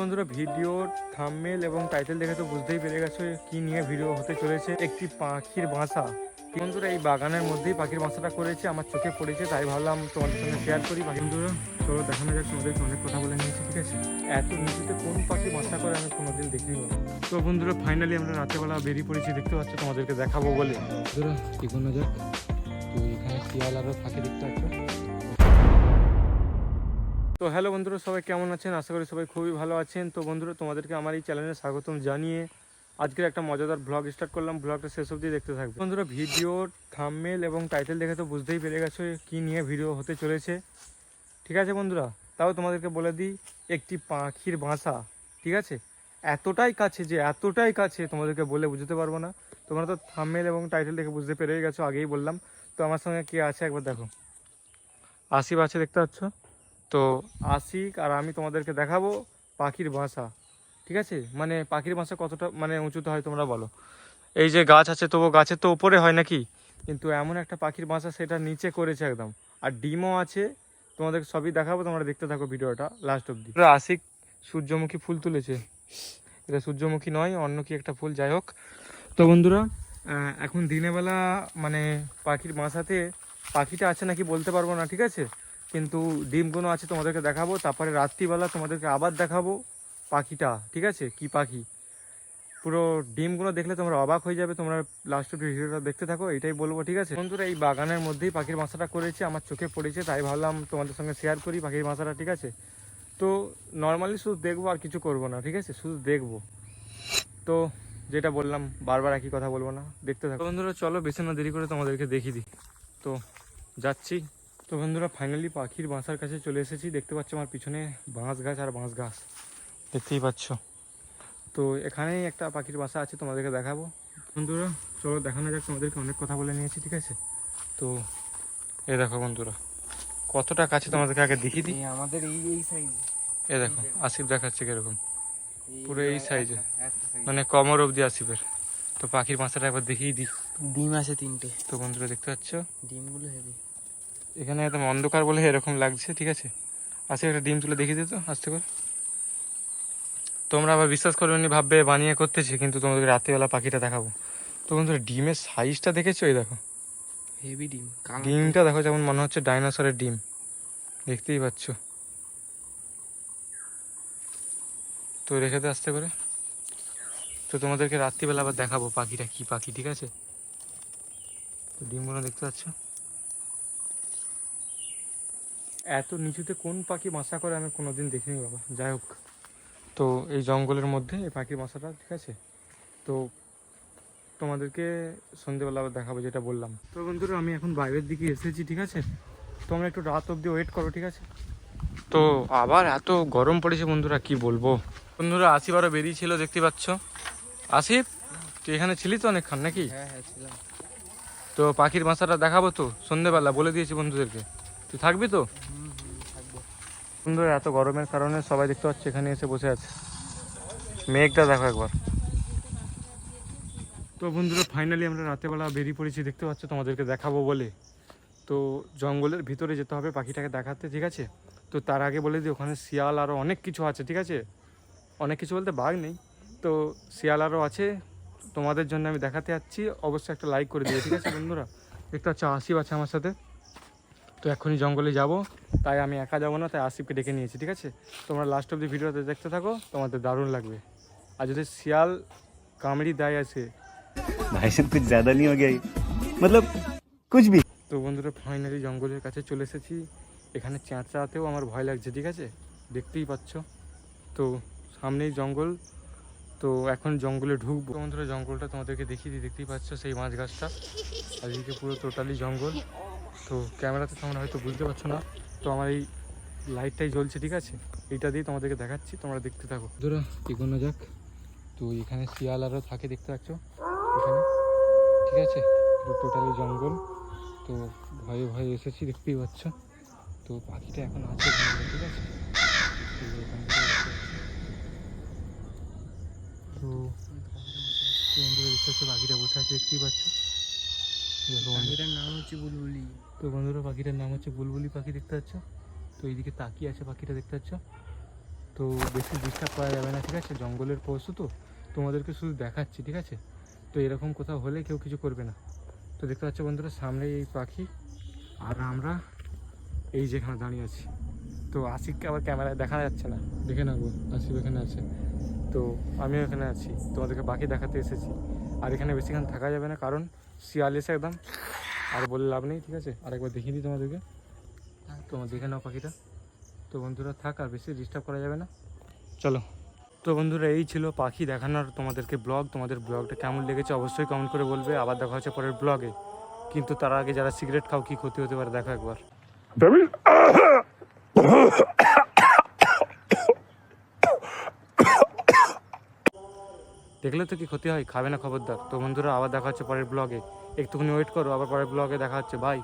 বন্ধুরা, video thumbnail এবং title দেখে তো বুঝতেই পেরে গেছো কি নিয়ে ভিডিও হতে চলেছে। একটি পাখির বাসা। বন্ধুরা, এই বাগানের মধ্যেই পাখির বাসাটা করেছে, আমার চোখে পড়েছে, তাই ভাবলাম তোমাদের সঙ্গে শেয়ার করি। পাখি বন্ধুরা, চলো দেখানো যাক তোমাদেরকে অনেক কথা বলে নিয়েছি, ঠিক আছে? এত নিচুতে কোন পাখি বাসা করে আমি কোনোদিন দেখিনি। তো বন্ধুরা ফাইনালি আমরা রাতেবেলা বেরিয়ে পড়েছি, দেখতে পাচ্ছ তোমাদেরকে দেখাবো বলে। বন্ধুরা, এগোনো যাক। তো এখানে শিয়াল আরও থাকে দেখতে পাচ্ছ। তো হ্যালো বন্ধুরা, সবাই কেমন আছেন? আশা করি সবাই খুবই ভালো আছেন। তো বন্ধুরা, তোমাদেরকে আমার এই চ্যানেলে স্বাগতম জানিয়ে আজকের একটা মজাদার ব্লগ স্টার্ট করলাম। ব্লগটা শেষ অবধি দেখতে থাকবে। বন্ধুরা ভিডিও থাম্বনেল এবং টাইটেল দেখে তো বুঝতেই পেরে গেছো কি নিয়ে ভিডিও হতে চলেছে। ঠিক আছে বন্ধুরা? তাও তোমাদেরকে বলে দিই, একটি পাখির বাসা, ঠিক আছে? এতটাই কাছে যে, এতটাই কাছে তোমাদেরকে বলে বুঝতে পারব না। তোমরা তো থাম্বনেল এবং টাইটেল দেখে বুঝতে পেরেই গেছো, আগেই বললাম। তো আমার সঙ্গে কে আছে একবার দেখো। আসিফ আছে, দেখতে পাচ্ছ? তো আশিক আর আমি তোমাদেরকে দেখাবো পাখির বাসা, ঠিক আছে? মানে পাখির বাসা কতটা মানে উঁচুতে হয় তোমরা বলো। এই যে গাছ আছে তবু গাছের তো ওপরে হয় নাকি? কিন্তু এমন একটা পাখির বাসা সেটা নিচে করেছে একদম। আর ডিমও আছে তোমাদের সবই দেখাবো, তোমরা দেখতে থাকো ভিডিওটা লাস্ট অব্দি আশিক, সূর্যমুখী ফুল তুলেছে। এটা সূর্যমুখী নয়, অন্য কি একটা ফুল, যাই হোক। তো বন্ধুরা এখন দিনের বেলা মানে পাখির বাসাতে পাখিটা আছে নাকি বলতে পারব না, ঠিক আছে? কিন্তু ডিমগুলো আছে তোমাদেরকে দেখাবো, তারপরে রাত্রিবেলা তোমাদেরকে আবার দেখাবো পাখিটা, ঠিক আছে? কি পাখি? পুরো ডিমগুলো দেখলে তোমরা অবাক হয়ে যাবে, তোমরা লাস্ট ভিডিওটা দেখতে থাকো, এটাই বলব, ঠিক আছে? বন্ধুরা, এই বাগানের মধ্যেই পাখির বাসাটা করেছে, আমার চোখে পড়েছে, তাই ভাবলাম তোমাদের সঙ্গে শেয়ার করি পাখির বাসাটা, ঠিক আছে? তো নর্মালি শুধু দেখব আর কিছু করব না, ঠিক আছে? শুধু দেখব। তো যেটা বললাম, বারবার একই কথা বলব না, দেখতে থাকো। বন্ধুরা, চলো বেশি না দেরি করে তোমাদেরকে দেখিয়ে দিই। তো যাচ্ছি। তো বন্ধুরা ফাইনালি পাখির বাসার কাছে চলে এসেছি। দেখতে পাচ্ছ আমার পিছনে বাঁশ গাছ আর বাঁশ গাছ। দেখতেই পাচ্ছ। তো এখানেই একটা পাখির বাসা আছে তোমাদেরকে দেখাবো। বন্ধুরা চলো দেখানো যাক তোমাদেরকে অনেক কথা বলে নিয়েছি ঠিক আছে? তো এ দেখো বন্ধুরা কতটা কাছে তোমাদেরকে আগে দেখিয়ে দিই। আমাদের এই এই সাইজ। এ দেখো আসিফ দেখাচ্ছে কীরকম। পুরো এই সাইজে। মানে কমর অবধি আসিফের। তো পাখির বাসাটা একবার দেখিয়ে দিই। ডিম আছে তিনটে। তো বন্ধুরা দেখতে পাচ্ছ? ডিমগুলো হেভি এখানে একদম অন্ধকার বলে এরকম লাগছে ঠিক আছে? আসে একটা ডিম তুলে দেখিয়ে দিত আসতে করে। তোমরা আবার বিশ্বাস করবে নি ভাববে বানিয়ে করতেছি কিন্তু তোমাদের রাত্রিবেলা পাখিটা দেখাবো। তো বন্ধুরা ডিমের সাইজটা দেখেছ? এই দেখো। হেভি ডিম ডিমটা দেখো যেমন মনে হচ্ছে ডাইনোসরের ডিম। দেখতেই পাচ্ছ। তো রেখে দে আসতে করে। তো তোমাদেরকে রাত্রিবেলা আবার দেখাবো পাখিটা কি পাখি ঠিক আছে? তো ডিমগুলো দেখতে পাচ্ছ? এত নিচুতে কোন পাখি বাসা করে আমি কোনোদিন দেখিনি বাবা। যাই হোক। তো এই জঙ্গলের মধ্যে এই পাখির বাসাটা ঠিক আছে? তো তোমাদেরকে সন্ধেবেলা আবার দেখাবো যেটা বললাম। তো বন্ধুরা আমি এখন বাইরের দিকে এসেছি ঠিক আছে? তোমরা একটু রাত অবধি ওয়েট করো ঠিক আছে? তো আবার এত গরম পড়েছে বন্ধুরা কি বলব? বন্ধুরা আসিফ আরও বেরিয়েছিল দেখতে পাচ্ছ? আসিফ তুই এখানে ছিলি তো অনেকক্ষণ নাকি? হ্যাঁ হ্যাঁ তো পাখির বাসাটা দেখাবো তো? সন্ধেবেলা বলে দিয়েছি বন্ধুদেরকে। তুই থাকবি তো? বন্ধুরা এত গরমের কারণে সবাই দেখতে পাচ্ছে এখানে এসে বসে আছে। মেঘটা দেখো একবার। তো বন্ধুরা ফাইনালি আমরা রাতেবেলা বেরিয়ে পড়েছি, দেখতে পাচ্ছ তোমাদেরকে দেখাবো বলে। তো জঙ্গলের ভিতরে যেতে হবে পাখিটাকে দেখাতে, ঠিক আছে? তো তার আগে বলে দিই, ওখানে শিয়াল আরও অনেক কিছু আছে, ঠিক আছে? অনেক কিছু বলতে বাঘ নেই। তো শিয়াল আরও আছে, তোমাদের জন্য আমি দেখাতে যাচ্ছি। অবশ্যই একটা লাইক করে দিও, ঠিক আছে বন্ধুরা? দেখতে পাচ্ছ আসিফ আছে আমার সাথে। তো এখনই জঙ্গলে যাব। তাই আমি একা যাব না তাই আসিফকে ডেকে নিয়েছি ঠিক আছে? তোমরা লাস্ট অব্দি ভিডিওতে দেখতে থাকো তোমাদের দারুণ লাগবে। আর যদি শিয়াল কামড়ি দেয় আছে ভাই কিছু নিয়ে মতলব কুছ ভি তো বন্ধুরা ফাইনালি জঙ্গলের কাছে চলে এসেছি। এখানে চেঁচাতেও আমার ভয় লাগছে ঠিক আছে? দেখতেই পাচ্ছ। তো সামনেই জঙ্গল। তো এখন জঙ্গলে ঢুকবো। বন্ধুরা জঙ্গলটা তোমাদেরকে দেখিয়ে দিই দেখতেই পাচ্ছ সেই মাছ গাছটা? আর পুরো টোটালি জঙ্গল। তো ক্যামেরাতে তোমরা হয়তো বুঝতে পারছ না। তো আমার এই লাইটটাই জ্বলছে, ঠিক আছে? এইটা দিয়ে তোমাদেরকে দেখাচ্ছি, তোমরা দেখতে থাকো। বন্ধুরা এগোনো যাক। তো এখানে শিয়াল আরও থাকে, দেখতে পাচ্ছ? এখানে, ঠিক আছে? টোটালি জঙ্গল। তো ভয়ে ভয়ে এসেছি, দেখতেই পাচ্ছ? তো পাখিটা এখন আছে ঠিক আছে? তো দেখতে পাচ্ছ। পাখিটা বসে আছে, দেখতেই পাচ্ছ। পাখিটার নাম হচ্ছে বুলবুলি। তো বন্ধুরা পাখিটার নাম হচ্ছে বুলবুলি পাখি দেখতে পাচ্ছ? তো এইদিকে তাকিয়ে আছে পাখিটা দেখতে পাচ্ছ? তো বেশি ডিস্টার্ব করা যাবে না ঠিক আছে? জঙ্গলের পশু তো তোমাদেরকে শুধু দেখাচ্ছি ঠিক আছে? তো এরকম কোথাও হলে কেউ কিছু করবে না। তো দেখতে পাচ্ছ বন্ধুরা সামনে এই পাখি আর আমরা এই যেখানে দাঁড়িয়ে আছি। তো আশিককে আবার ক্যামেরায় দেখা যাচ্ছে না। দেখে নেব আসিফ এখানে আছে। তো আমিও এখানে আছি তোমাদেরকে বাকি দেখাতে এসেছি। আর এখানে বেশিক্ষণ থাকা যাবে না কারণ শিয়াল এসে একদম। আর বলে লাভ নেই, ঠিক আছে? আর একবার দেখিয়ে দিই তোমাদেরকে। তোমার দেখে নাও পাখিটা। তো বন্ধুরা, থাক, আর বেশি ডিস্টার্ব করা যাবে না। চলো। তো বন্ধুরা, এই ছিল পাখি দেখানোর তোমাদেরকে ব্লগ তোমাদের ব্লগটা কেমন লেগেছে অবশ্যই কমেন্ট করে বলবে। আবার দেখা হচ্ছে পরের ব্লগে কিন্তু তার আগে যারা সিগারেট খাও, কি ক্ষতি হতে পারে, দেখো একবার। দেখলে তো কি ক্ষতি হয়? খাবে না খবরদার? তো বন্ধুরা, আবার দেখা হচ্ছে পরের ব্লগে একটুখানি ওয়েট করো, আবার পরের ব্লগে দেখা হচ্ছে। বাই